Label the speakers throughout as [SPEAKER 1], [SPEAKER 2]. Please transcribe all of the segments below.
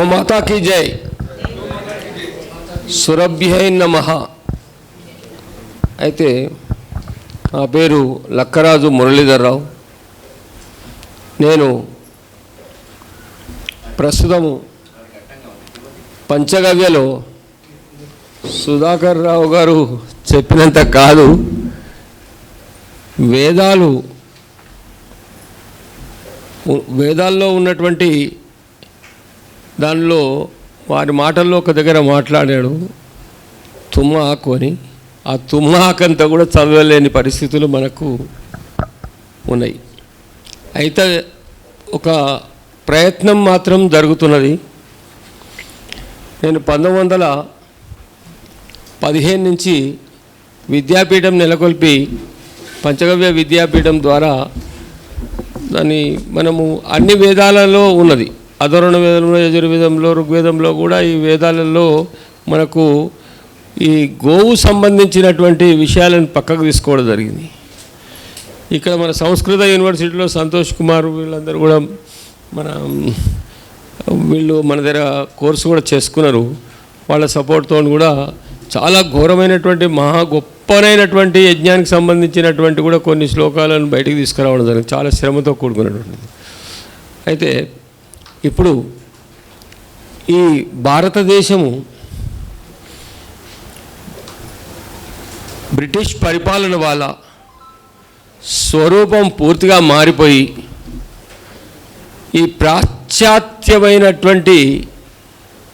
[SPEAKER 1] గోమాతా key జై సురభ్యై నమ అయితే నా పేరు లక్కరాజు మురళీధర్రావు నేను ప్రస్తుతము పంచగవ్యలో సుధాకర్ రావు గారు చెప్పినంత కాదు వేదాలు వేదాల్లో ఉన్నటువంటి దానిలో వారి మాటల్లో ఒక దగ్గర మాట్లాడాడు తుమ్మాకు అని ఆ తుమ్మాకంతా కూడా చదవలేని పరిస్థితులు మనకు ఉన్నాయి. అయితే ఒక ప్రయత్నం మాత్రం జరుగుతున్నది. నేను పంతొమ్మిది వందల పదిహేను నుంచి విద్యాపీఠం నెలకొల్పి పంచగవ్య విద్యాపీఠం ద్వారా దాన్ని మనము అన్ని వేదాలలో ఉన్నది. అధర్వణ వేదంలో యజుర్వేదంలో ఋగ్వేదంలో కూడా ఈ వేదాలలో మనకు ఈ గోవు సంబంధించినటువంటి విషయాలను పక్కకు తీసుకోవడం జరిగింది. ఇక్కడ మన సంస్కృత యూనివర్సిటీలో సంతోష్ కుమార్ వీళ్ళందరూ కూడా మన వీళ్ళు మన దగ్గర కోర్సు కూడా చేసుకున్నారు. వాళ్ళ సపోర్ట్తో కూడా చాలా ఘోరమైనటువంటి మహా గొప్పనైనటువంటి యజ్ఞానికి సంబంధించినటువంటి కూడా కొన్ని శ్లోకాలను బయటికి తీసుకురావడం జరిగింది. చాలా శ్రమతో కూడుకున్నటువంటిది. అయితే ఇప్పుడు ఈ భారతదేశము బ్రిటిష్ పరిపాలన వల్ల స్వరూపం పూర్తిగా మారిపోయి ఈ పాశ్చాత్యమైనటువంటి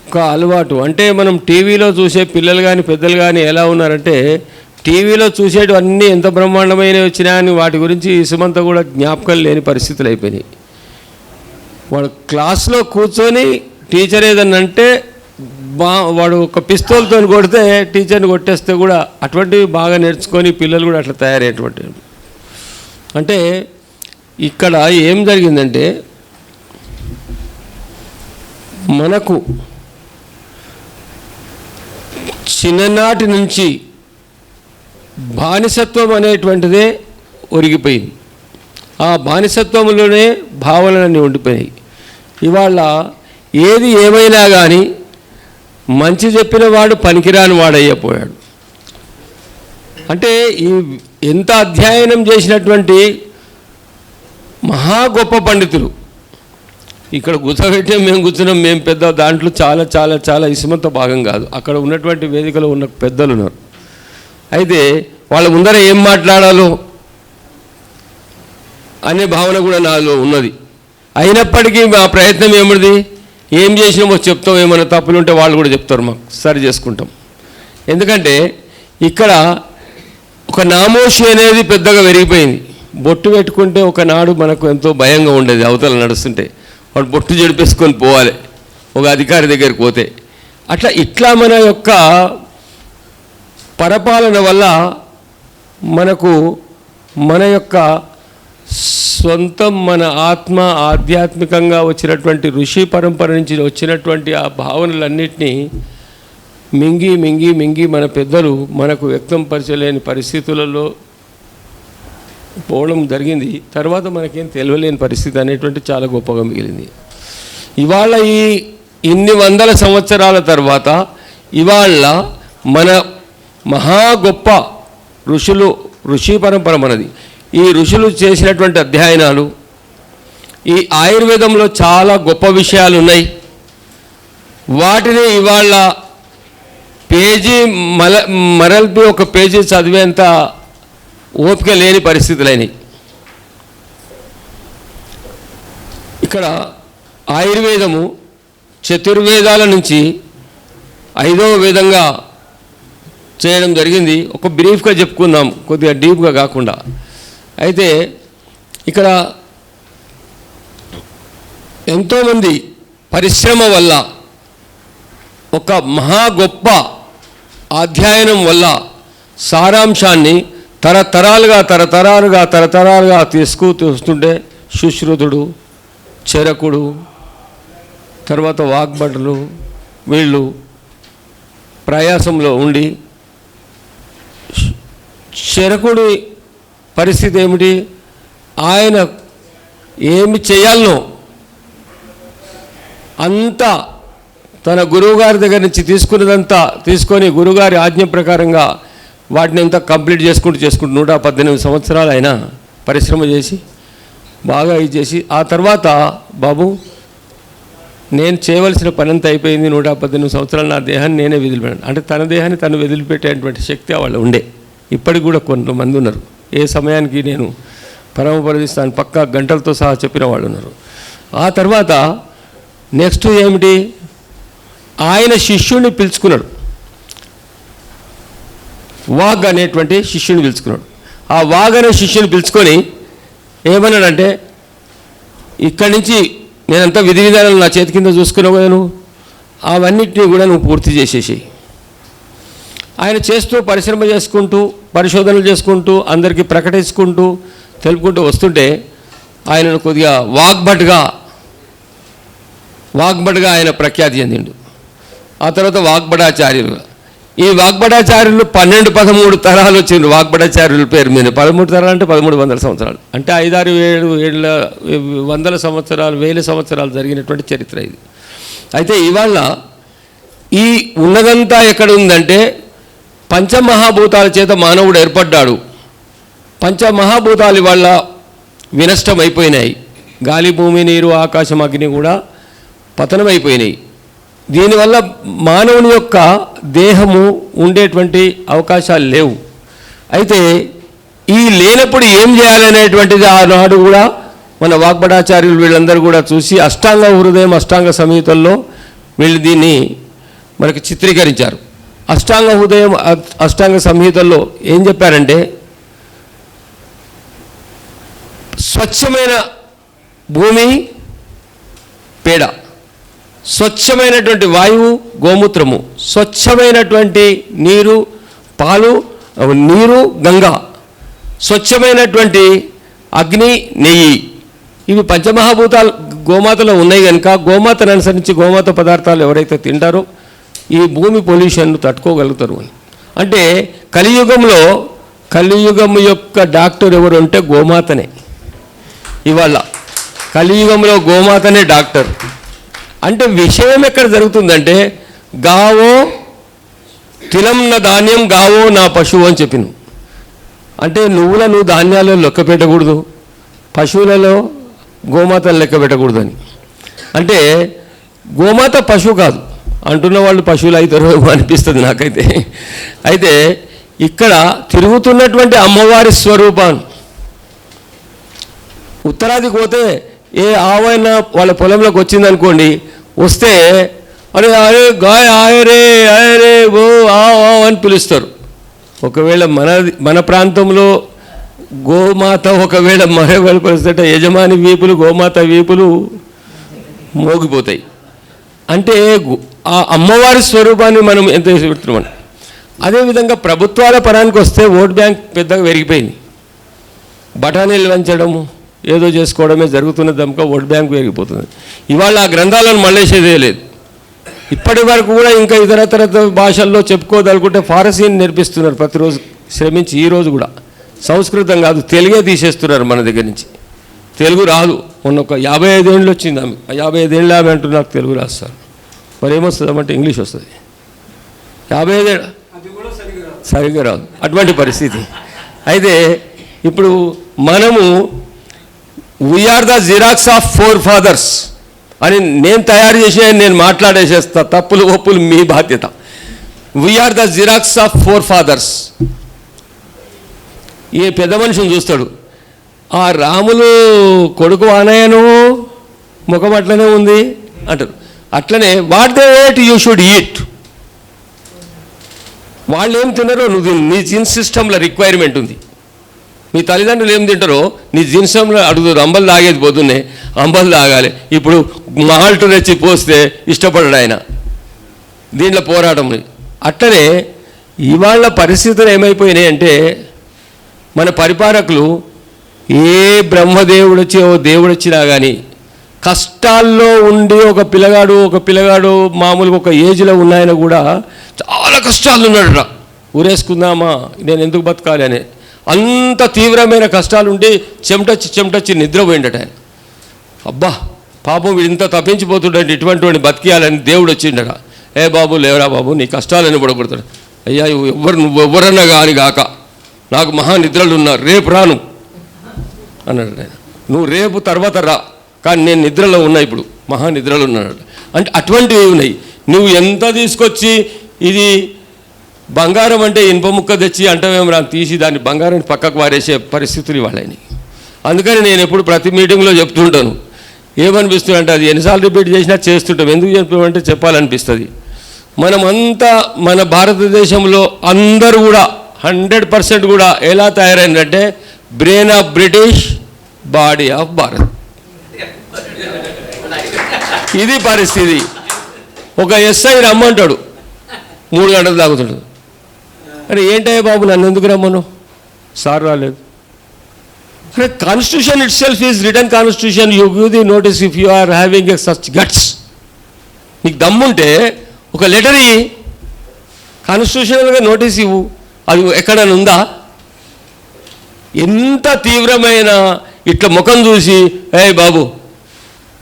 [SPEAKER 1] ఒక అలవాటు. అంటే మనం టీవీలో చూసే పిల్లలు కానీ పెద్దలు కానీ ఎలా ఉన్నారంటే టీవీలో చూసేటివన్నీ ఎంత బ్రహ్మాండమైనవి వచ్చినా అని వాటి గురించి ఇసుమంతా కూడా జ్ఞాపకం లేని పరిస్థితులు అయిపోయినాయి. వాడు క్లాస్లో కూర్చొని టీచర్ ఏదన్నా అంటే బా వాడు ఒక పిస్తోల్తో కొడితే టీచర్ని కొట్టేస్తే కూడా అటువంటివి బాగా నేర్చుకొని పిల్లలు కూడా అట్లా తయారయ్యేటువంటి అంటే ఇక్కడ ఏం జరిగిందంటే మనకు చిన్ననాటి నుంచి బానిసత్వం అనేటువంటిదే ఒరిగిపోయింది. ఆ బానిసత్వంలోనే భావనలన్నీ ఉండిపోయాయి ఇవాళ ఏది ఏమైనా కానీ మంచి చెప్పిన వాడు పనికిరాని వాడయ్యపోయాడు. అంటే ఈ ఎంత అధ్యయనం చేసినటువంటి మహా గొప్ప పండితులు. ఇక్కడ కూర్చోబెట్టే మేము కూర్చున్నాం మేము పెద్ద దాంట్లో చాలా చాలా చాలా ఇసుమంత భాగం కాదు. అక్కడ ఉన్నటువంటి వేదికలో ఉన్న పెద్దలు ఉన్నారు. అయితే వాళ్ళ ముందర ఏం మాట్లాడాలో అనే భావన కూడా నాలో ఉన్నది. అయినప్పటికీ మా ప్రయత్నం ఏమిటిది ఏం చేసినామో చెప్తాం ఏమైనా తప్పులు ఉంటే వాళ్ళు కూడా చెప్తారు మాకు. సరి చేసుకుంటాం. ఎందుకంటే ఇక్కడ ఒక నామోషి అనేది పెద్దగా పెరిగిపోయింది. బొట్టు పెట్టుకుంటే ఒకనాడు మనకు ఎంతో భయంగా ఉండేది అవతల నడుస్తుంటే. వాడు బొట్టు జడిపేసుకొని పోవాలి. ఒక అధికారి దగ్గరికి పోతే. అట్లా ఇట్లా మన యొక్క పరపాలన వల్ల మనకు మన యొక్క సొంతం మన ఆత్మ ఆధ్యాత్మికంగా వచ్చినటువంటి ఋషి పరంపర నుంచి వచ్చినటువంటి ఆ భావనలన్నింటినీ మింగి మింగి మింగి మన పెద్దలు మనకు వ్యక్తం పరచలేని పరిస్థితులలో పోవడం జరిగింది. తర్వాత మనకేం తెలియలేని పరిస్థితి అనేటువంటి చాలా గొప్పగా మిగిలింది. ఇవాళ ఈ ఇన్ని వందల సంవత్సరాల తర్వాత ఇవాళ మన మహా గొప్ప ఋషులు ఋషి పరంపర మనది. ఈ ఋషులు చేసినటువంటి అధ్యయనాలు ఈ ఆయుర్వేదంలో చాలా గొప్ప విషయాలు ఉన్నాయి. వాటిని ఇవాళ పేజీ మల మరల్పి ఒక పేజీ చదివేంత ఓపిక లేని పరిస్థితులైనవి ఇక్కడ ఆయుర్వేదము చతుర్వేదాల నుంచి ఐదవ వేదంగా చేయడం జరిగింది. ఒక బ్రీఫ్గా చెప్పుకుందాం కొద్దిగా డీప్గా కాకుండా. అయితే ఇక్కడ ఎంతోమంది పరిశ్రమ వల్ల ఒక మహా గొప్ప అధ్యయనం వల్ల సారాంశాన్ని తరతరాలుగా తరతరాలుగా తరతరాలుగా తీసుకు చూస్తుంటే సుశ్రుతుడు చెరకుడు తర్వాత వాగ్భటులు వీళ్ళు ప్రయాసంలో ఉండి చెరకుడి పరిస్థితి ఏమిటి? ఆయన ఏమి చేయాలనో అంతా తన గురువుగారి దగ్గర నుంచి తీసుకున్నదంతా తీసుకొని గురువుగారి ఆజ్ఞ ప్రకారంగా వాటిని అంతా కంప్లీట్ చేసుకుంటూ చేసుకుంటూ నూట పద్దెనిమిది సంవత్సరాలు ఆయన పరిశ్రమ చేసి బాగా ఇది చేసి ఆ తర్వాత బాబు నేను చేయవలసిన పని అంతా అయిపోయింది నూట పద్దెనిమిది సంవత్సరాలు నా దేహాన్ని నేనే వదిలిపెట్టాను. అంటే తన దేహాన్ని తను వదిలిపెట్టేటువంటి శక్తి వాళ్ళు ఉండే. ఇప్పటికి కూడా కొంతమంది ఉన్నారు. ఏ సమయానికి నేను పరమపరిస్తాను పక్కా గంటలతో సహా చెప్పిన వాళ్ళు ఉన్నారు. ఆ తర్వాత నెక్స్ట్ ఏమిటి? ఆయన శిష్యుడిని పిలుచుకున్నాడు. వాగ్ అనేటువంటి శిష్యుని పిలుచుకున్నాడు. ఆ వాగ్ అనే శిష్యుని పిలుచుకొని ఏమన్నాడంటే ఇక్కడి నుంచి నేనంతా విధి విధానాలు నా చేతి కింద చూసుకున్నావు కదా నువ్వు? అవన్నిటినీ కూడా నువ్వు పూర్తి చేసేసి ఆయన చేస్తూ పరిశ్రమ చేసుకుంటూ పరిశోధనలు చేసుకుంటూ అందరికీ ప్రకటించుకుంటూ తెలుపుకుంటూ వస్తుంటే ఆయనను కొద్దిగా వాగ్భట్గా వాగ్భట్గా ఆయన ప్రఖ్యాతి చెందిండు. ఆ తర్వాత వాగ్భటాచార్యులు. ఈ వాగ్భటాచార్యులు పన్నెండు పదమూడు తరాలు వచ్చిండ్రు. వాగ్భటాచార్యుల పేరు మీద పదమూడు తరాలు అంటే పదమూడు వందల సంవత్సరాలు. అంటే ఐదారు ఏడు ఏళ్ళ వందల సంవత్సరాలు వేల సంవత్సరాలు జరిగినటువంటి చరిత్ర ఇది. అయితే ఇవాళ ఈ ఉన్నదంతా ఎక్కడ ఉందంటే పంచమహాభూతాల చేత మానవుడు ఏర్పడ్డాడు. పంచమహాభూతాలు వల్ల వినష్టం అయిపోయినాయి గాలి భూమి నీరు ఆకాశం అగ్ని కూడా పతనమైపోయినాయి. దీనివల్ల మానవుని యొక్క దేహము ఉండేటువంటి అవకాశాలు లేవు. అయితే ఈ లేనప్పుడు ఏం చేయాలనేటువంటిది ఆనాడు కూడా మన వాగ్బడాచార్యులు వీళ్ళందరూ కూడా చూసి అష్టాంగ హృదయం అష్టాంగ సమీతంలో వీళ్ళు దీన్ని మనకి చిత్రీకరించారు. అష్టాంగ హృదయం అష్టాంగ సంహితల్లో ఏం చెప్పారంటే స్వచ్ఛమైన భూమి పేడ. స్వచ్ఛమైనటువంటి వాయువు గోమూత్రము. స్వచ్ఛమైనటువంటి నీరు పాలు నీరు గంగా. స్వచ్ఛమైనటువంటి అగ్ని నెయ్యి. ఇవి పంచమహాభూతాలు గోమాతలో ఉన్నాయి కనుక గోమాతను అనుసరించి గోమాత పదార్థాలు ఎవరైతే తింటారో ఈ భూమి పొల్యూషన్ను తట్టుకోగలుగుతారు అని. అంటే కలియుగంలో కలియుగం యొక్క డాక్టర్ ఎవరు అంటే గోమాతనే. ఇవాళ కలియుగంలో గోమాతనే డాక్టర్. అంటే విషయం ఎక్కడ జరుగుతుందంటే గావో తిలంన ధాన్యం గావో నా పశువు అని చెప్పిను. అంటే నువ్వుల నువ్వు ధాన్యాలలో లెక్క పెట్టకూడదు పశువులలో గోమాతను లెక్క పెట్టకూడదు అని అంటే గోమాత పశువు కాదు అంటున్న వాళ్ళు పశువులు అవుతారో అనిపిస్తుంది నాకైతే. అయితే ఇక్కడ తిరుగుతున్నటువంటి అమ్మవారి స్వరూపాన్ని ఉత్తరాదికి పోతే ఏ ఆవైనా వాళ్ళ పొలంలోకి వచ్చిందనుకోండి వస్తే అరే అరే గాయ ఆయరే ఆయరే ఓ ఆ ఆ అని పిలుస్తారు. ఒకవేళ మన మన ప్రాంతంలో గోమాత ఒకవేళ మరే వైపు యజమాని వీపులు గోమాత వీపులు మోగిపోతాయి. అంటే ఆ అమ్మవారి స్వరూపాన్ని మనం ఎంత పెడుతున్నాం అదేవిధంగా ప్రభుత్వాల పరానికి వస్తే ఓట్ బ్యాంక్ పెద్దగా పెరిగిపోయింది. బఠానీలు వంచడము ఏదో చేసుకోవడమే జరుగుతున్న దమ్క ఓట్ బ్యాంక్ పెరిగిపోతుంది. ఇవాళ ఆ గ్రంథాలను మళ్ళేసేదే లేదు. ఇప్పటి వరకు కూడా ఇంకా ఇతరతర భాషల్లో చెప్పుకోదలుకుంటే ఫారసీని నేర్పిస్తున్నారు ప్రతిరోజు శ్రమించి ఈరోజు కూడా. సంస్కృతం కాదు తెలుగే తీసేస్తున్నారు మన దగ్గర నుంచి. తెలుగు రాదు. మొన్న ఒక యాభై ఐదేళ్ళు వచ్చింది ఆమె. యాభై ఐదేళ్ళు ఆమె అంటూ నాకు తెలుగు రాస్తారు. మరి ఏమొస్తుంది అంటే ఇంగ్లీష్ వస్తుంది. యాభై ఐదేళ్ళ సరిగ్గా రాదు. అటువంటి పరిస్థితి. అయితే ఇప్పుడు మనము we are the xerox of forefathers అని నేను తయారు చేసిన నేను మాట్లాడేసేస్తా తప్పులు ఒప్పులు మీ బాధ్యత. We are the xerox of forefathers ఏ పెద్ద మనిషిని చూస్తాడు. ఆ రాములు కొడుకు అనయను ముఖం అట్లనే ఉంది అంటారు. అట్లనే what they ate you should eat వాళ్ళు ఏం తిన్నారో నువ్వు నీ జీన్ సిస్టంలో రిక్వైర్మెంట్ ఉంది. మీ తల్లిదండ్రులు ఏం తింటారో నీ జీన్సంలో అడుగుతారు అంబలు తాగేది పొద్దున్నే అంబలు తాగాలి. ఇప్పుడు మాల్ట్ తెచ్చి పోస్తే ఇష్టపడడు ఆయన. దీంట్లో పోరాటం అట్లనే ఇవాళ పరిస్థితులు ఏమైపోయినాయి అంటే మన పరిపాలకులు ఏ బ్రహ్మదేవుడు వచ్చి ఓ దేవుడు వచ్చినా కానీ కష్టాల్లో ఉండి ఒక పిల్లగాడు ఒక పిల్లగాడు మామూలుగా ఒక ఏజ్లో ఉన్నాయన కూడా చాలా కష్టాలు ఉన్నాడు ఊరేసుకుందామా నేను ఎందుకు బతకాలి అని. అంత తీవ్రమైన కష్టాలు ఉండి చెమటొచ్చి చెమటొచ్చి నిద్రపోయిండట ఆయన. అబ్బా పాపం వీడు ఇంత తప్పించిపోతుండే ఇటువంటి వాడిని బతికేయాలని దేవుడు వచ్చిండట. ఏ బాబు లేవరా బాబు నీ కష్టాలని పడగొడతాడు. అయ్యా ఎవ్వరు నువ్వు ఎవ్వరన్నా కాని గాక. నాకు మహా నిద్రలు ఉన్నారు రేపు రాను. అన్నాడు ఆయన. నువ్వు రేపు తర్వాత రా. కానీ నేను నిద్రలో ఉన్నా ఇప్పుడు. మహా నిద్రలో ఉన్నాడు. అంటే అటువంటివి ఉన్నాయి? నువ్వు ఎంత తీసుకొచ్చి ఇది బంగారం అంటే ఇనుప ముక్క తెచ్చి అంటవేమో రా తీసి దాన్ని బంగారం పక్కకు వారేసే పరిస్థితులు వాళ్ళని అందుకని నేను ఎప్పుడు ప్రతి మీటింగ్లో చెప్తుంటాను. ఏమనిపిస్తుంది అంటే అది ఎన్నిసార్లు రిపీట్ చేసినా చేస్తుంటాం. ఎందుకు చెప్పామంటే చెప్పాలనిపిస్తుంది. మనమంతా మన భారతదేశంలో అందరూ కూడా హండ్రెడ్ పర్సెంట్ కూడా ఎలా తయారైందంటే brain of British body of Bharat ఇది పరిస్థితి. ఒక ఎస్ఐ రమ్మంటాడు. మూడు గంటలు తాగుతాడు. అరే ఏంటయ్య బాబు నన్ను ఎందుకు రమ్మను? సార్ రాలేదు. అరే constitution itself is return constitution you give the notice if you are having a such guts నీకు దమ్ముంటే ఒక లెటర్ ఇ కాన్స్టిట్యూషనల్గా నోటీస్ ఇవ్వు. అది ఎక్కడైనా ఉందా ఎంత తీవ్రమైన ఇట్లా ముఖం చూసి ఏ బాబు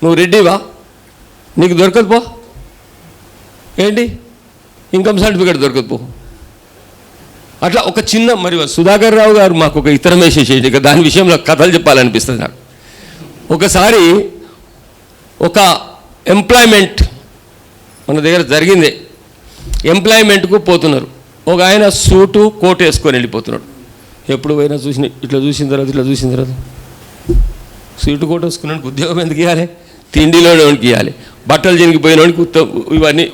[SPEAKER 1] నువ్వు రెడ్డివా? నీకు దొరకదు పో. ఏంటి? ఇన్కమ్ సర్టిఫికేట్ దొరకదు పో. అట్లా ఒక చిన్న మరి సుధాకర్ రావు గారు మాకు ఒక ఇతర వేసేసేయండి ఇక దాని విషయంలో కథలు చెప్పాలనిపిస్తుంది నాకు. ఒకసారి ఒక ఎంప్లాయ్మెంట్ మన దగ్గర జరిగింది. ఎంప్లాయ్మెంట్కు పోతున్నారు. ఒక ఆయన సూటు కోట్ వేసుకొని వెళ్ళిపోతున్నాడు. ఎప్పుడు పోయినా చూసిన ఇట్లా చూసిన తర్వాత ఇట్లా చూసిన తర్వాత. సీటు కొట్టేసుకున్నానికి ఉద్యోగం ఎందుకు ఇవ్వాలి? తిండిలోనికి ఇవ్వాలి. బట్టలు చినిగిపోయినోడికి ఉత్త- ఇవన్నీ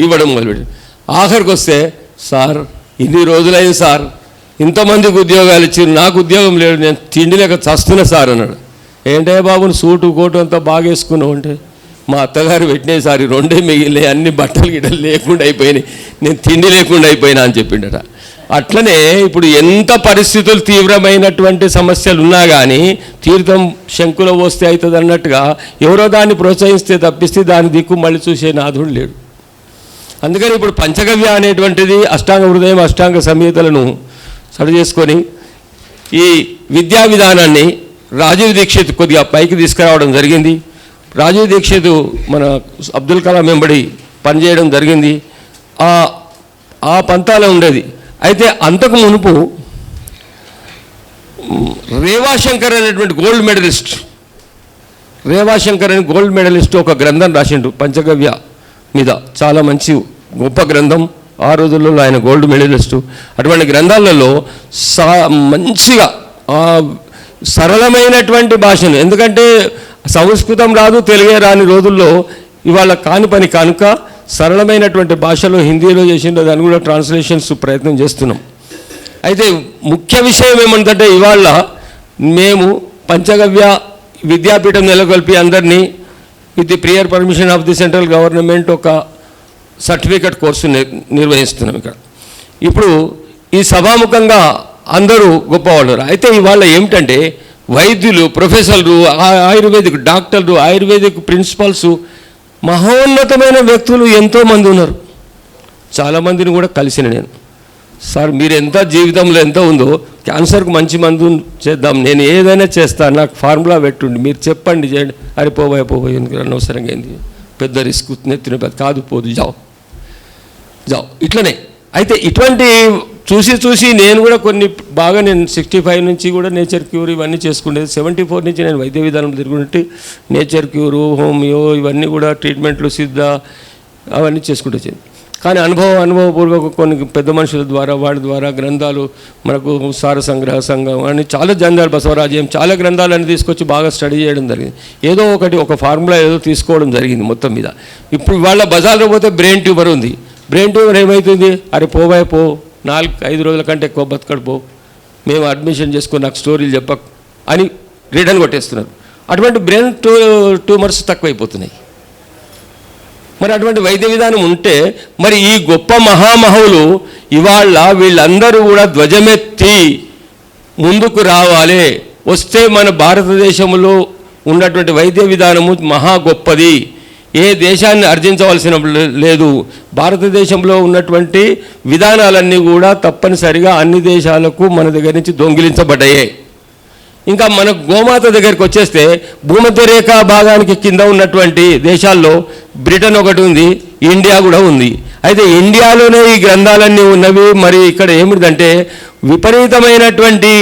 [SPEAKER 1] ఇవ్వడం మొదలుపెట్టి ఆఖరికి వస్తే సార్ ఇన్ని రోజులైంది సార్. ఇంతమందికి ఉద్యోగాలు ఇచ్చారు. నాకు ఉద్యోగం లేదు. నేను తిండి లేక చస్తున్నా సార్ అన్నాడు. ఏంటే బాబుని సూటు కోటు అంతా బాగా వేసుకున్నావు అంటే మా అత్తగారు పెట్టినాయి సార్ రెండే మిగిలినాయి. అన్ని బట్టలు గిట్టలు లేకుండా అయిపోయినాయి. నేను తిండి లేకుండా అయిపోయినా అని చెప్పిండట. అట్లనే ఇప్పుడు ఎంత పరిస్థితులు తీవ్రమైనటువంటి సమస్యలు ఉన్నా కానీ తీర్థం శంకులో పోస్తే అవుతుంది అన్నట్టుగా ఎవరో దాన్ని ప్రోత్సహిస్తే తప్పిస్తే దాని దిక్కు మళ్ళీ చూసే నాథుడు లేడు. అందుకని ఇప్పుడు పంచగవ్య అనేటువంటిది అష్టాంగ హృదయం అష్టాంగ సంహితలను సరి చేసుకొని ఈ విద్యా విధానాన్ని రాజీవ్ దీక్షిత్ కొద్దిగా పైకి తీసుకురావడం జరిగింది. రాజీవ్ దీక్షిత్ మన అబ్దుల్ కలాం వెంబడి పనిచేయడం జరిగింది. ఆ ఆ పంతాలో ఉండేది. అయితే అంతకు మునుపు రేవాశంకర్ అనేటువంటి గోల్డ్ మెడలిస్ట్ రేవాశంకర్ అని గోల్డ్ మెడలిస్ట్ ఒక గ్రంథం రాసిండు పంచగవ్య మీద. చాలా మంచి గొప్ప గ్రంథం. ఆ రోజుల్లో ఆయన గోల్డ్ మెడలిస్టు. అటువంటి గ్రంథాలలో సా మంచిగా సరళమైనటువంటి భాషను ఎందుకంటే సంస్కృతం రాదు తెలుగే రాని రోజుల్లో ఇవాళ కాని పని కనుక సరళమైనటువంటి భాషలో హిందీలో చేసిండో దాన్ని కూడా ట్రాన్స్లేషన్స్ ప్రయత్నం చేస్తున్నాం. అయితే ముఖ్య విషయం ఏమంటే ఇవాళ మేము పంచగవ్య విద్యాపీఠం నెలకొల్పి అందరినీ with the prior permission of the central government ఒక సర్టిఫికెట్ కోర్సు నిర్వహిస్తున్నాం ఇక్కడ. ఇప్పుడు ఈ సభాముఖంగా అందరూ గొప్పవాళ్ళు అయితే ఇవాళ ఏమిటంటే వైద్యులు ప్రొఫెసర్లు ఆ- ఆయుర్వేదిక్ డాక్టర్లు ఆయుర్వేదిక్ ప్రిన్సిపల్స్ మహోన్నతమైన వ్యక్తులు ఎంతోమంది ఉన్నారు. చాలామందిని కూడా కలిసిన నేను. సార్ మీరు ఎంత జీవితంలో ఎంత ఉందో క్యాన్సర్కు మంచి మందు చేద్దాం నేను ఏదైనా చేస్తాను నాకు ఫార్ములా పెట్టుండి మీరు చెప్పండి చేయండి. అరే పోబోయే పోబోయే అనవసరంగా ఏంది? పెద్ద రిస్క్ నెత్తిన పెద్ద కాదు పోదు జావు. జావు. ఇట్లనే. అయితే ఇటువంటి చూసి చూసి నేను కూడా కొన్ని బాగా నేను సిక్స్టీ ఫైవ్ నుంచి కూడా నేచర్ క్యూర్ ఇవన్నీ చేసుకునేది సెవెంటీ ఫోర్ నుంచి నేను వైద్య విధానం తిరుగుతుంటే నేచర్ క్యూరు హోమియో ఇవన్నీ కూడా ట్రీట్మెంట్లు సిద్ధ అవన్నీ చేసుకుంటూ వచ్చింది. కానీ అనుభవం అనుభవపూర్వక కొన్ని పెద్ద మనుషుల ద్వారా వాడి ద్వారా గ్రంథాలు మనకు సార సంగ్రహ సంఘం అని చాలా గ్రంథాలు బసవరాజ్యం చాలా గ్రంథాలన్నీ తీసుకొచ్చి బాగా స్టడీ చేయడం జరిగింది. ఏదో ఒకటి ఒక ఫార్ములా ఏదో తీసుకోవడం జరిగింది మొత్తం మీద. ఇప్పుడు వాళ్ళ బజార్లో పోతే బ్రెయిన్ ట్యూమర్ ఉంది. బ్రెయిన్ ట్యూమర్ ఏమవుతుంది అరే పోవాయి పో. నాలుగు ఐదు రోజుల కంటే ఎక్కువ బతకడుపో మేము అడ్మిషన్ చేసుకుని నాకు స్టోరీలు చెప్పక్ అని రిటర్న్ కొట్టేస్తున్నారు. అటువంటి బ్రెయిన్ టూ ట్యూమర్స్ తక్కువైపోతున్నాయి. మరి అటువంటి వైద్య విధానం ఉంటే మరి ఈ గొప్ప మహామహులు ఇవాళ వీళ్ళందరూ కూడా ధ్వజమెత్తి ముందుకు రావాలి. వస్తే మన భారతదేశంలో ఉన్నటువంటి వైద్య విధానము మహా గొప్పది. ఏ దేశాన్ని అర్జించవలసిన లేదు. భారతదేశంలో ఉన్నటువంటి విధానాలన్నీ కూడా తప్పనిసరిగా అన్ని దేశాలకు మన దగ్గర నుంచి దొంగిలించబడ్డాయి. ఇంకా మన గోమాత దగ్గరికి వచ్చేస్తే భూమధ్య రేఖా భాగానికి కింద ఉన్నటువంటి దేశాల్లో బ్రిటన్ ఒకటి ఉంది ఇండియా కూడా ఉంది. అయితే ఇండియాలోనే ఈ గ్రంథాలన్నీ ఉన్నవి మరి ఇక్కడ ఏమిటిదంటే విపరీతమైనటువంటి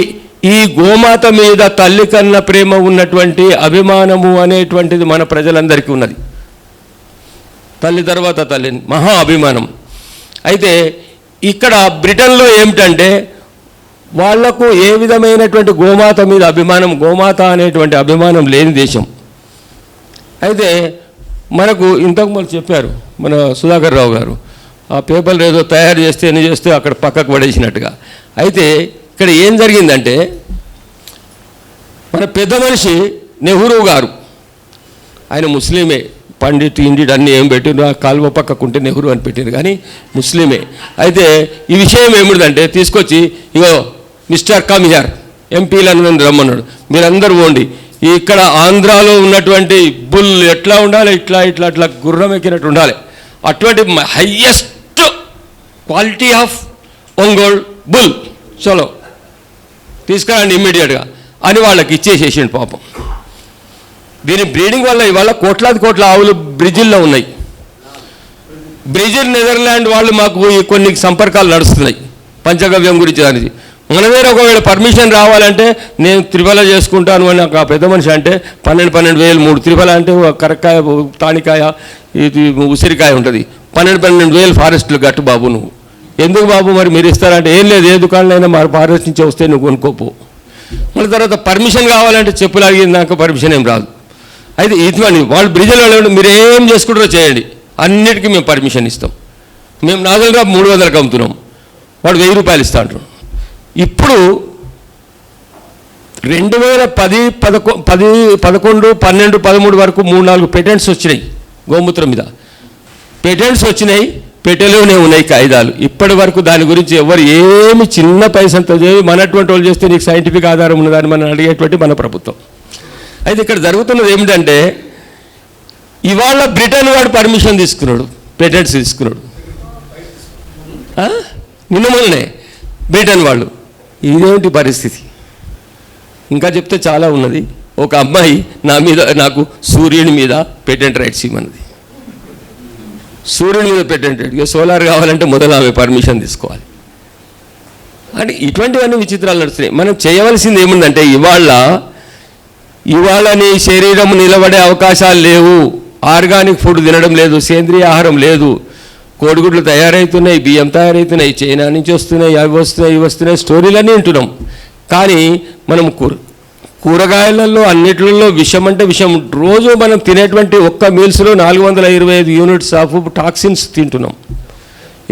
[SPEAKER 1] ఈ గోమాత మీద తల్లి కన్న ప్రేమ ఉన్నటువంటి అభిమానము అనేటువంటిది మన ప్రజలందరికీ ఉన్నది. తల్లి తర్వాత తల్లి మహా అభిమానం. అయితే ఇక్కడ బ్రిటన్లో ఏమిటంటే వాళ్ళకు ఏ విధమైనటువంటి గోమాత మీద అభిమానం గోమాత అనేటువంటి అభిమానం లేని దేశం. అయితే మనకు ఇంతకు ముందు చెప్పారు మన సుధాకర్ రావు గారు ఆ పేపర్లు ఏదో తయారు చేస్తే ఎన్ని చేస్తే అక్కడ పక్కకు పడేసినట్టుగా. అయితే ఇక్కడ ఏం జరిగిందంటే మన పెద్ద మనిషి నెహ్రూ గారు ఆయన ముస్లిమే పండిట్ ఇండిట్ అన్నీ ఏం పెట్టిండ్రు ఆ కాలువ పక్కకుంటే నెహ్రూ అని పెట్టిండ్రు. కానీ ముస్లిమే. అయితే ఈ విషయం ఏమిటిదంటే తీసుకొచ్చి ఇగో మిస్టర్ కమ్ హియర్ ఎంపీలను రమ్మన్నాడు. మీరందరూ పోండి. ఇక్కడ ఆంధ్రాలో ఉన్నటువంటి బుల్ ఎట్లా ఉండాలి ఇట్లా ఇట్లా అట్లా గుర్రం ఎక్కినట్టు ఉండాలి. అటువంటి highest quality of Ongole bull. చలో. తీసుకురండి ఇమ్మీడియట్గా. అని వాళ్ళకి ఇచ్చేసేసిండు పాపం. దీని బ్రీడింగ్ వల్ల ఇవాళ కోట్లాది కోట్ల ఆవులు బ్రెజిల్లో ఉన్నాయి. బ్రెజిల్ నెదర్లాండ్ వాళ్ళు మాకు కొన్ని సంపర్కాలు నడుస్తున్నాయి. పంచగవ్యం గురించి దానికి. మన దగ్గర ఒకవేళ పర్మిషన్ రావాలంటే నేను త్రిఫల చేసుకుంటాను అని నాకు పెద్ద మనిషి అంటే పన్నెండు పన్నెండు వేలు మూడు త్రిఫల అంటే కరక్కాయ తానికాయ ఇది ఉసిరికాయ ఉంటుంది. పన్నెండు పన్నెండు వేలు ఫారెస్ట్లు గట్టు బాబు నువ్వు. ఎందుకు బాబు మరి మీరు ఇస్తారంటే ఏం లేదు ఏ దుకాణంలో మరి ఫారెస్ట్ నుంచి వస్తే నువ్వు కొనుక్కోపో. మళ్ళీ తర్వాత పర్మిషన్ కావాలంటే చెప్పులు అడిగిందాక పర్మిషన్ ఏం రాదు. అయితే ఇటువంటి వాళ్ళు బ్రిడ్జిలో మీరు ఏం చేసుకుంటారో చేయండి. అన్నిటికీ మేము పర్మిషన్ ఇస్తాం. మేము నాగలరా మూడు వందలకు అమ్ముతున్నాం. వాడు వెయ్యి రూపాయలు ఇస్తా అంటారు ఇప్పుడు రెండు వేల పది పదకొ పది పదకొండు పన్నెండు పదమూడు వరకు మూడు నాలుగు పేటెంట్స్ వచ్చినాయి గోమూత్రం మీద. పేటెంట్స్ వచ్చినాయి పెట్టెలోనే ఉన్నాయి కాయిదాలు ఇప్పటి వరకు దాని గురించి ఎవరు ఏమి చిన్న పైసంతో చేయి మనటువంటి వాళ్ళు చేస్తే నీకు సైంటిఫిక్ ఆధారం ఉన్నదని మనం అడిగేటువంటి మన ప్రభుత్వం. అయితే ఇక్కడ జరుగుతున్నది ఏమిటంటే ఇవాళ బ్రిటన్ వాడు పర్మిషన్ తీసుకున్నాడు పేటెంట్స్ తీసుకున్నాడు. నిన్న మొన్ననే బ్రిటన్ వాళ్ళు. ఇదేమిటి పరిస్థితి? ఇంకా చెప్తే చాలా ఉన్నది. ఒక అమ్మాయి నా మీద నాకు సూర్యుని మీద పేటెంట్ రైట్స్ ఇవ్వన్నది సూర్యుని మీద పేటెంట్ రైట్ సోలార్ కావాలంటే మొదలు ఆమె పర్మిషన్ తీసుకోవాలి. అంటే ఇటువంటివన్నీ విచిత్రాలు నడుస్తున్నాయి. మనం చేయవలసింది ఏముందంటే ఇవాళ ఇవాళ నీ శరీరం నిలబడే అవకాశాలు లేవు. ఆర్గానిక్ ఫుడ్ తినడం లేదు సేంద్రియ ఆహారం లేదు. కోడిగుడ్లు తయారవుతున్నాయి బియ్యం తయారవుతున్నాయి చైనా నుంచి వస్తున్నాయి అవి వస్తున్నాయి ఇవి వస్తున్నాయి స్టోరీలన్నీ వింటున్నాం. కానీ మనం కూర కూరగాయలలో అన్నిట్లలో విషం అంటే విషం. రోజు మనం తినేటువంటి ఒక్క మీల్స్లో నాలుగు వందల ఇరవై ఐదు యూనిట్స్ ఆఫ్ టాక్సిన్స్ తింటున్నాం.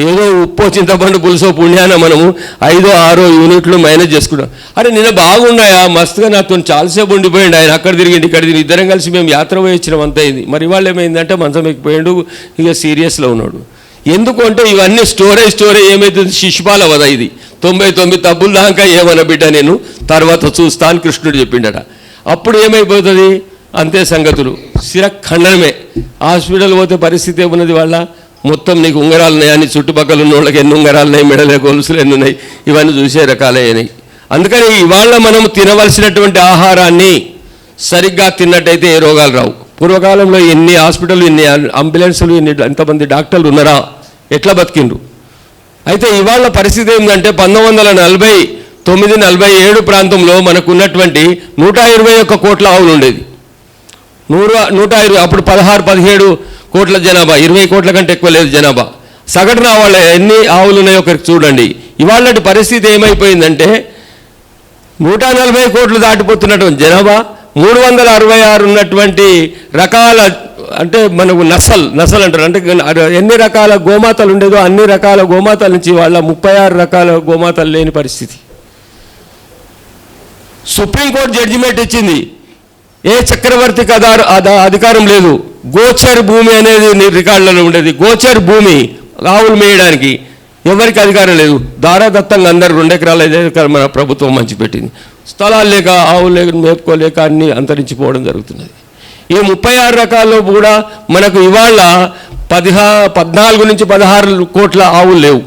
[SPEAKER 1] ఏదో ఉప్పు చింతపండు పులుసో పుణ్యాన మనము ఐదో ఆరో యూనిట్లు మేనేజ్ చేసుకున్నాం అరే నిన్న బాగున్నాయా? మస్తుగా నాతో చాలాసేపు ఉండిపోయింది ఆయన. అక్కడ తిరిగిండి ఇక్కడ తిరిగి ఇద్దరం కలిసి మేము యాత్ర పోయించడం అంత అయింది. మరి ఇవాళ ఏమైందంటే మంచం ఎక్కిపోయాడు ఇక సీరియస్లో ఉన్నాడు. ఎందుకు అంటే ఇవన్నీ స్టోరేజ్ స్టోరేజ్ ఏమైతుంది? శిశుపాల వద ఇది. తొంభై తొమ్మిది తప్పులు దాకా ఏమన్న బిడ్డ నేను తర్వాత చూస్తాను కృష్ణుడు చెప్పిండట. అప్పుడు ఏమైపోతుంది? అంతే సంగతులు. సిర ఖండనమే. హాస్పిటల్ పోతే పరిస్థితి ఏమున్నది వాళ్ళ? మొత్తం నీకు ఉంగరాలు ఉన్నాయి? అని చుట్టుపక్కల ఉన్న వాళ్ళకి ఎన్ని ఉంగరాలు ఉన్నాయి? మెడలే గొలుసులు ఎన్ని ఉన్నాయి? ఇవన్నీ చూసే రకాలైనవి అందుకని ఇవాళ మనం తినవలసినటువంటి ఆహారాన్ని సరిగ్గా తిన్నట్టయితే ఏ రోగాలు రావు. పూర్వకాలంలో ఎన్ని హాస్పిటల్ ఎన్ని అంబులెన్సులు ఎన్ని ఎంతమంది డాక్టర్లు ఉన్నారా? ఎట్లా బతికిండ్రు? అయితే ఇవాళ పరిస్థితి ఏంటంటే పంతొమ్మిది వందల నలభై తొమ్మిది నలభై ఏడు ప్రాంతంలో మనకు ఉన్నటువంటి నూట ఇరవై ఒక్క కోట్ల ఆవులు ఉండేది. నూరు నూట ఇరవై అప్పుడు పదహారు పదిహేడు కోట్ల జనాభా ఇరవై కోట్ల కంటే ఎక్కువ లేదు జనాభా. సగటున వాళ్ళ ఎన్ని ఆవులు ఉన్నాయో ఒకరికి చూడండి. ఇవాళ పరిస్థితి ఏమైపోయిందంటే నూట నలభై కోట్లు దాటిపోతున్నటువంటి జనాభా మూడు వందల అరవై ఆరు ఉన్నటువంటి రకాల అంటే మనకు నసల్ నసల్ అంటారు. అంటే ఎన్ని రకాల గోమాతలు ఉండేదో అన్ని రకాల గోమాతల నుంచి వాళ్ళ ముప్పై ఆరు రకాల గోమాతలు లేని పరిస్థితి. సుప్రీంకోర్టు జడ్జిమెంట్ ఇచ్చింది. ఏ చక్రవర్తికి అధార అధ- అధికారం లేదు. గోచర్ భూమి అనేది రికార్డులలో ఉండేది. గోచర్ భూమి ఆవులు మేయడానికి ఎవరికి అధికారం లేదు. దారాదత్తంగా అందరు రెండు ఎకరాలు ఎకరాలు మన ప్రభుత్వం మంచి పెట్టింది స్థలాలు లేక ఆవులు లేక మేపుకోలేక అన్ని అంతరించిపోవడం జరుగుతున్నది. ఈ ముప్పై ఆరు రకాల్లో కూడా మనకు ఇవాళ పదిహా పద్నాలుగు నుంచి పదహారు కోట్ల ఆవులు లేవు.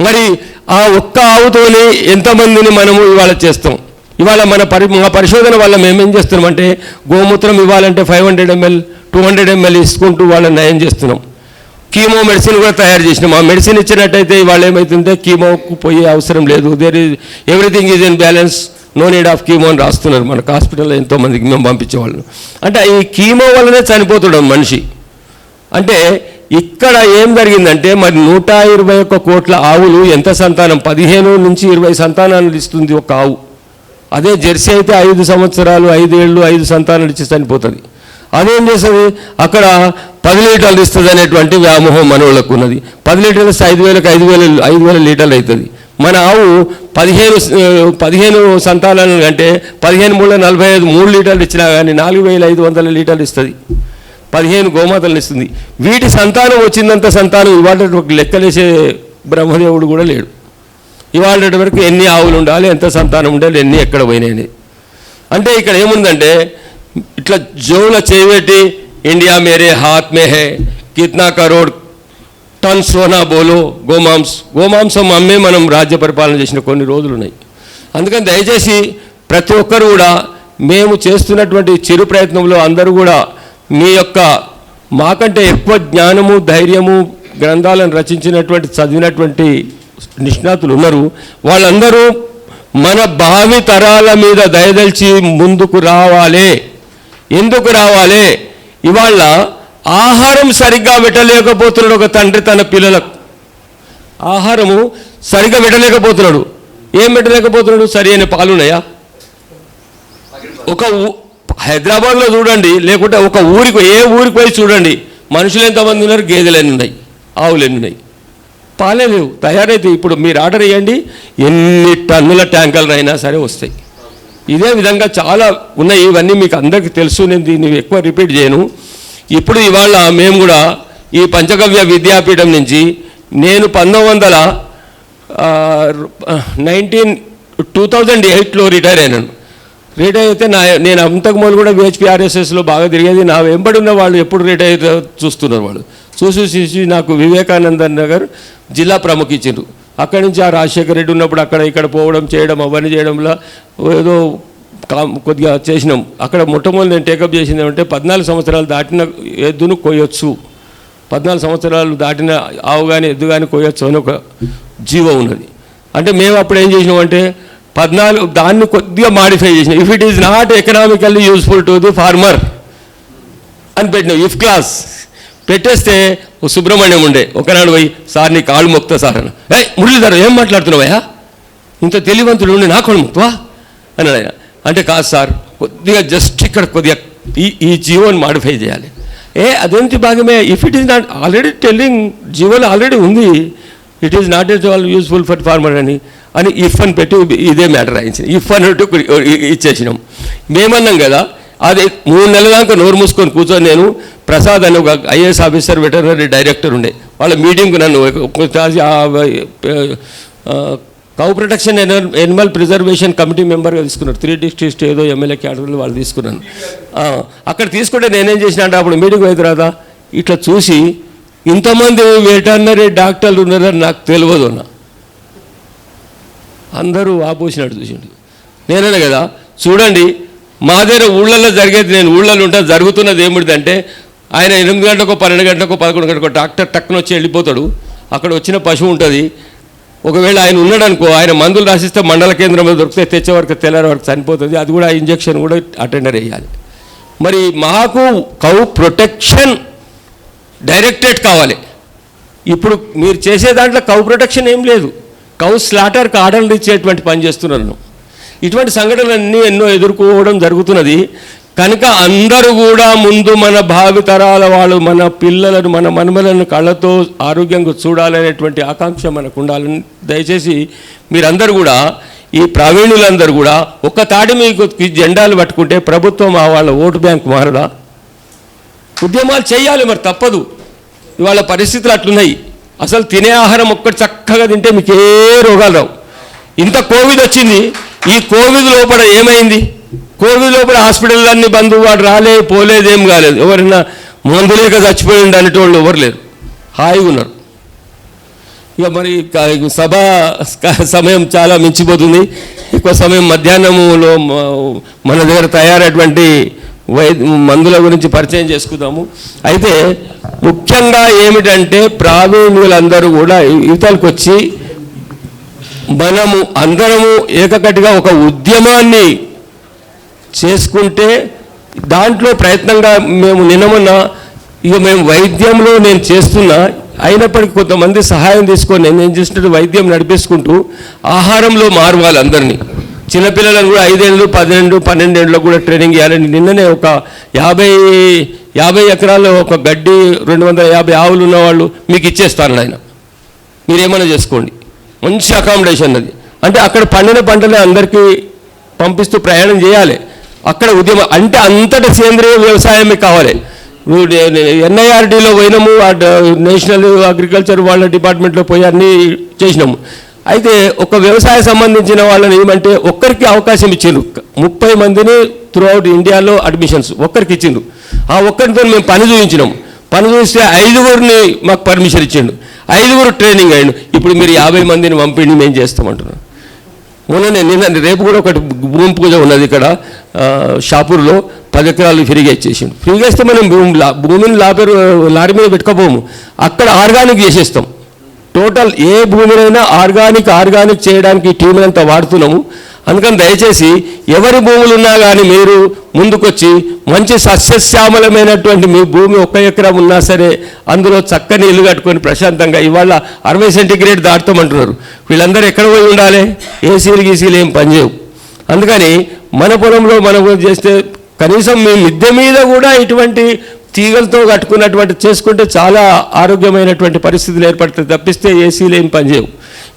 [SPEAKER 1] మరి ఆ ఒక్క ఆవుతోనే ఎంతమందిని మనము ఇవాళ చేస్తాం? ఇవాళ మన పరి మా పరిశోధన వల్ల మేము ఏం చేస్తున్నామంటే గోమూత్రం ఇవ్వాలంటే five hundred ML two hundred ML ఇసుకుంటూ వాళ్ళని నయం చేస్తున్నాం. కీమో మెడిసిన్ కూడా తయారు చేసినాం. ఆ మెడిసిన్ ఇచ్చినట్టయితే వాళ్ళు ఏమవుతుంటే కీమోకు పోయే అవసరం లేదు. There is everything is in balance no need of chemo అని రాస్తున్నారు. మనకు హాస్పిటల్లో ఎంతోమందికి మేము పంపించేవాళ్ళం. అంటే ఈ కీమో వల్లనే చనిపోతున్నాం మనిషి. అంటే ఇక్కడ ఏం జరిగిందంటే మరి నూట ఇరవై ఒక్క కోట్ల ఆవులు ఎంత సంతానం? పదిహేను నుంచి ఇరవై సంతానాలు ఇస్తుంది ఒక ఆవు. అదే జెర్సీ అయితే ఐదు సంవత్సరాలు ఐదేళ్ళు ఐదు సంతానాలు ఇచ్చి చనిపోతుంది. అదేం చేస్తుంది అక్కడ పది లీటర్లు ఇస్తుంది అనేటువంటి వ్యామోహం మనోళ్ళకు ఉన్నది. పది లీటర్లు ఇస్తే ఐదు వేలకు ఐదు వేల ఐదు వేల లీటర్లు అవుతుంది. మన ఆవు పదిహేను పదిహేను సంతానాలు అంటే పదిహేను మూడు నలభై ఐదు మూడు లీటర్లు ఇచ్చినా కానీ నాలుగు వేల ఐదు వందల లీటర్లు ఇస్తుంది. పదిహేను గోమాతలను ఇస్తుంది. వీటి సంతానం వచ్చిందంత సంతానం ఇవాళ లెక్కలేసే బ్రహ్మదేవుడు కూడా లేడు. ఇవాళ వరకు ఎన్ని ఆవులు ఉండాలి ఎంత సంతానం ఉండాలి ఎన్ని ఎక్కడ పోయినాయి అంటే ఇక్కడ ఏముందంటే ఇట్లా జోల చేయబెట్టి ఇండియా మేరే హాత్ మే హే కిత్నా కరోడ్ టన్ సోనా బోలో గోమాంస్ గోమాంసం అమ్మే మనం రాజ్య పరిపాలన చేసిన కొన్ని రోజులు ఉన్నాయి అందుకని దయచేసి ప్రతి ఒక్కరు కూడా మేము చేస్తున్నటువంటి చిరు ప్రయత్నంలో అందరూ కూడా మీ యొక్క మాకంటే ఎక్కువ జ్ఞానము ధైర్యము గ్రంథాలను రచించినటువంటి చదివినటువంటి నిష్ణాతులు ఉన్నారు వాళ్ళందరూ మన భావి తరాల మీద దయదలిచి ముందుకు రావాలి ఎందుకు రావాలి? ఇవాళ ఆహారం సరిగ్గా పెట్టలేకపోతున్నాడు ఒక తండ్రి తన పిల్లలకు. ఆహారము సరిగ్గా పెట్టలేకపోతున్నాడు ఏం పెట్టలేకపోతున్నాడు సరి అయిన పాలున్నాయా? ఒక హైదరాబాద్లో చూడండి లేకుంటే ఒక ఊరికి ఏ ఊరికి పోయి చూడండి మనుషులు ఎంతమంది ఉన్నారు? గేదెలు ఎన్ని ఉన్నాయి ఆవులు ఎన్ని ఉన్నాయి. పాలే లేవు తయారైతే ఇప్పుడు మీరు ఆర్డర్ ఇవ్వండి ఎన్ని టన్నుల ట్యాంకర్లు అయినా సరే వస్తాయి. ఇదే విధంగా చాలా ఉన్నాయి ఇవన్నీ మీకు అందరికీ తెలుసు నేను దీన్ని ఎక్కువ రిపీట్ చేయను. ఇప్పుడు ఇవాళ మేము కూడా ఈ పంచగవ్య విద్యాపీఠం నుంచి నేను పంతొమ్మిది వందల నైన్టీన్ టూ థౌజండ్ ఎయిట్లో రిటైర్ అయినాను. రిటైర్ అయితే నా నేను అంతకు ముందు కూడా విహెచ్పిఆర్ఎస్ఎస్లో బాగా తిరిగేది. నా వెంబడి ఉన్న వాళ్ళు ఎప్పుడు రిటైర్ చూస్తున్నారు వాళ్ళు. చూసి చూసి నాకు వివేకానంద నగర్ జిల్లా ప్రముఖ ఇచ్చిండ్రు. అక్కడి నుంచి ఆ రాజశేఖర రెడ్డి ఉన్నప్పుడు అక్కడ ఇక్కడ పోవడం చేయడం అవన్నీ చేయడంలో ఏదో కా- కొద్దిగా చేసినాం. అక్కడ మొట్టమొదటి నేను టేకప్ చేసింది ఏమంటే పద్నాలుగు సంవత్సరాలు దాటిన ఎద్దును కొయ్యొచ్చు. పద్నాలుగు సంవత్సరాలు దాటిన ఆవు కానీ ఎద్దు కానీ కొయ్యొచ్చు అని ఒక జీవో ఉన్నది. అంటే మేము అప్పుడు ఏం చేసినాం అంటే పద్నాలుగు దాన్ని కొద్దిగా మాడిఫై చేసినాం. If it is not economically useful to the farmer అని పెట్టినాం. ఇఫ్ క్లాస్ పెట్టేస్తే ఓ సుబ్రహ్మణ్యం ఉండే. ఒకనాడు పోయి సార్ నీ కాళ్ళు మొక్తా సార్ అన్న. ఏ మురళీధర్ ఏం మాట్లాడుతున్నావయ్యా ఇంత తెలివంతుడు ఉండి నా కాళ్ళు మొక్తవా అన్నాడు ఆయన. అంటే కాదు సార్ కొద్దిగా జస్ట్ ఇక్కడ కొద్దిగా ఈ ఈ జీవోని మాడిఫై చేయాలి. ఏ అదేంటి భాగమే? If it is not already telling జీవోలో ఆల్రెడీ ఉంది. It is not at all useful for farmer అని అని ఇఫ్ అని పెట్టి ఇదే మ్యాటర్ రాయించింది ఇఫ్ అన్నట్టు ఇచ్చేసినాం. మేమన్నాం కదా అది మూడు నెలల దాకా నోరు మూసుకొని కూర్చొని నేను ప్రసాద్ అని ఒక ఐఏఎస్ ఆఫీసర్ వెటర్నరీ డైరెక్టర్ ఉండే. వాళ్ళ మీటింగ్కి నన్ను cow protection animal preservation committee మెంబర్గా తీసుకున్నారు. త్రీ డిస్ట్రిక్ట్ ఏదో ఎమ్మెల్యే క్యాడర్లు వాళ్ళు తీసుకున్నాను. అక్కడ తీసుకుంటే నేనేం చేసిన అంటే అప్పుడు మీటింగ్ పోయిన తర్వాత ఇట్లా చూసి ఇంతమంది వెటర్నరీ డాక్టర్లు ఉన్నారని నాకు తెలియదు అన్న. అందరూ ఆపోసినట్టు చూసిండు. నేనే కదా చూడండి మా దగ్గర ఊళ్ళల్లో జరిగేది నేను ఊళ్ళల్లో ఉంటా జరుగుతున్నది ఏమిటిదంటే ఆయన ఎనిమిది గంటలకు పన్నెండు గంటలకు పదకొండు గంటలకు డాక్టర్ టక్కున వచ్చి వెళ్ళిపోతాడు. అక్కడ వచ్చిన పశువు ఉంటుంది. ఒకవేళ ఆయన ఉన్నాడు అనుకో ఆయన మందులు రాసిస్తే మండల కేంద్రంలో దొరికితే తెచ్చే వరకు తెల్లారి వరకు చనిపోతుంది. అది కూడా ఇంజెక్షన్ కూడా అటెండర్ వేయాలి. మరి మాకు కౌ ప్రొటెక్షన్ డైరెక్టరేట్ కావాలి. ఇప్పుడు మీరు చేసే దాంట్లో కౌ ప్రొటెక్షన్ ఏం లేదు. కౌ స్లాటర్కి ఆర్డర్లు ఇచ్చేటువంటి పని చేస్తున్నాను ఇటువంటి సంఘటనలన్నీ ఎన్నో ఎదుర్కోవడం జరుగుతున్నది. కనుక అందరూ కూడా ముందు మన భావితరాల వాళ్ళు మన పిల్లలను మన మనుమలను కళ్ళతో ఆరోగ్యంగా చూడాలనేటువంటి ఆకాంక్ష మనకు ఉండాలని దయచేసి మీరందరూ కూడా ఈ ప్రావీణులందరూ కూడా ఒక్క తాటి మీకు జెండాలు పట్టుకుంటే ప్రభుత్వం ఆ వాళ్ళ ఓటు బ్యాంక్ మారడా ఉద్యమాలు చేయాలి మరి తప్పదు. ఇవాళ పరిస్థితులు అట్లున్నాయి. అసలు తినే ఆహారం ఒక్కటి చక్కగా తింటే మీకు ఏ రోగాలు రావు. ఇంత కోవిడ్ వచ్చింది ఈ కోవిడ్ లోపల ఏమైంది? కోవిడ్ లోపల హాస్పిటల్లన్నీ అన్ని వాడు రాలే పోలేదు ఏం కాలేదు. ఎవరైనా మందు లేక చచ్చిపోయి అనేటోళ్ళు ఎవరు లేరు. హాయిగా ఉన్నారు. ఇక మరి సభ సమయం చాలా మించిపోతుంది. ఎక్కువ సమయం మధ్యాహ్నములో మన దగ్గర తయారైనటువంటి వై మందుల గురించి పరిచయం చేసుకుందాము. అయితే ముఖ్యంగా ఏమిటంటే ప్రావీణ్యులందరూ కూడా యువతలకు వచ్చి మనము అందరము ఏకకటిగా ఒక ఉద్యమాన్ని చేసుకుంటే దాంట్లో ప్రయత్నంగా మేము నినమన్న ఇక మేము వైద్యంలో నేను చేస్తున్నా అయినప్పటికీ కొంతమంది సహాయం తీసుకొని నేను ఏం చేసినట్టు వైద్యం నడిపేసుకుంటూ ఆహారంలో మారవాలి అందరినీ. చిన్నపిల్లలను కూడా ఐదేళ్ళు పన్నెండు పన్నెండేళ్ళలో కూడా ట్రైనింగ్ ఇవ్వాలని నిన్ననే ఒక యాభై యాభై ఎకరాల్లో ఒక గడ్డి రెండు వందల యాభై ఆవులు ఉన్నవాళ్ళు మీకు ఇచ్చేస్తాను ఆయన. మీరేమైనా చేసుకోండి. మంచి అకామిడేషన్ అది. అంటే అక్కడ పండిన పంటలే అందరికీ పంపిస్తూ ప్రయాణం చేయాలి. అక్కడ ఉద్యమం అంటే అంతటా సేంద్రియ వ్యవసాయమే కావాలి. ఎన్ఐఆర్డీలో పోయినాము ఆ డ- నేషనల్ అగ్రికల్చర్ వాళ్ళ డిపార్ట్మెంట్లో పోయి అన్నీ చేసినాము. అయితే ఒక వ్యవసాయ సంబంధించిన వాళ్ళని ఏమంటే ఒక్కరికి అవకాశం ఇచ్చిండ్రు. ముప్పై మందిని త్రూఅవుట్ ఇండియాలో అడ్మిషన్స్ ఒక్కరికి ఇచ్చిండ్రు. ఆ ఒక్కరితో మేము పని చూపించినాం పని చూస్తే ఐదుగురిని మాకు పర్మిషన్ ఇచ్చిండు ఐదుగురు ట్రైనింగ్ అయ్యిండు. ఇప్పుడు మీరు యాభై మందిని పంపిండి మేము చేస్తామంటున్నాం మొన్ననే నిన్న రేపు కూడా ఒకటి భూమి పూజ ఉన్నది ఇక్కడ షాపూర్లో పది ఎకరాలు ఫ్రీగా ఇచ్చేసిండు. ఫ్రీగా ఇస్తే మనం భూమి లా భూమిని లాపేరు లారీ మీద పెట్టుకోపోము. అక్కడ ఆర్గానిక్ చేసేస్తాం. టోటల్ ఏ భూమినైనా ఆర్గానిక్ ఆర్గానిక్ చేయడానికి ఈ వాడుతున్నాము. అందుకని దయచేసి ఎవరి భూములు ఉన్నా కానీ మీరు ముందుకొచ్చి మంచి సస్యశ్యామలమైనటువంటి మీ భూమి ఒక్క ఎకరం ఉన్నా సరే అందులో చక్కని ఇల్లు కట్టుకొని ప్రశాంతంగా ఇవాళ అరవై సెంటిగ్రేడ్ దాటుతామంటున్నారు. వీళ్ళందరూ ఎక్కడ పోయి ఉండాలి? ఏసీలు గీసీలు ఏం పనిచేయవు అందుకని మన పొలంలో మనం చేస్తే కనీసం మీ మిద్దె మీద కూడా ఇటువంటి తీగలతో కట్టుకున్నటువంటి చేసుకుంటే చాలా ఆరోగ్యమైనటువంటి పరిస్థితులు ఏర్పడుతుంది తప్పిస్తే ఏసీలు ఏం పనిచేయవు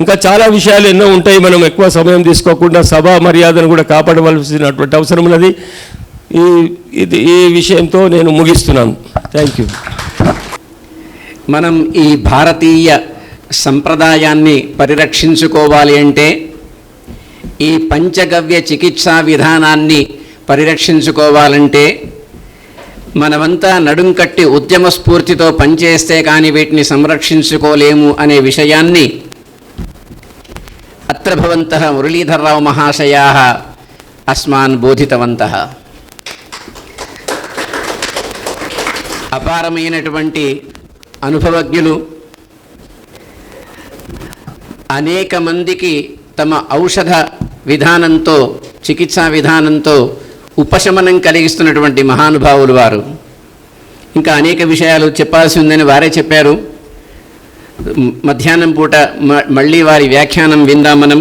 [SPEAKER 1] ఇంకా చాలా విషయాలు ఎన్నో ఉంటాయి. మనం ఎక్కువ సమయం తీసుకోకుండా సభా మర్యాదను కూడా కాపాడవలసినటువంటి అవసరం ఉన్నది. ఈ ఇది ఈ విషయంతో నేను ముగిస్తున్నాను. థ్యాంక్ యూ
[SPEAKER 2] మనం ఈ భారతీయ సంప్రదాయాన్ని పరిరక్షించుకోవాలి అంటే ఈ పంచగవ్య చికిత్సా విధానాన్ని పరిరక్షించుకోవాలంటే మనమంతా నడుం కట్టి ఉద్యమ స్ఫూర్తితో పనిచేస్తే కానీ వీటిని సంరక్షించుకోలేము అనే విషయాన్ని అత్ర భవంతः మురళీధర్రావు మహాశయాः అస్మాన్ బోధితవంతः అపారమైనటువంటి అనుభవజ్ఞులు అనేక మందికి తమ ఔషధ విధానంతో చికిత్సా విధానంతో ఉపశమనం కలిగిస్తున్నటువంటి మహానుభావులు వారు. ఇంకా అనేక విషయాలు చెప్పాల్సి ఉందని వారే చెప్పారు. మధ్యాహ్నం పూట మళ్ళీ వారి వ్యాఖ్యానం విందాం మనం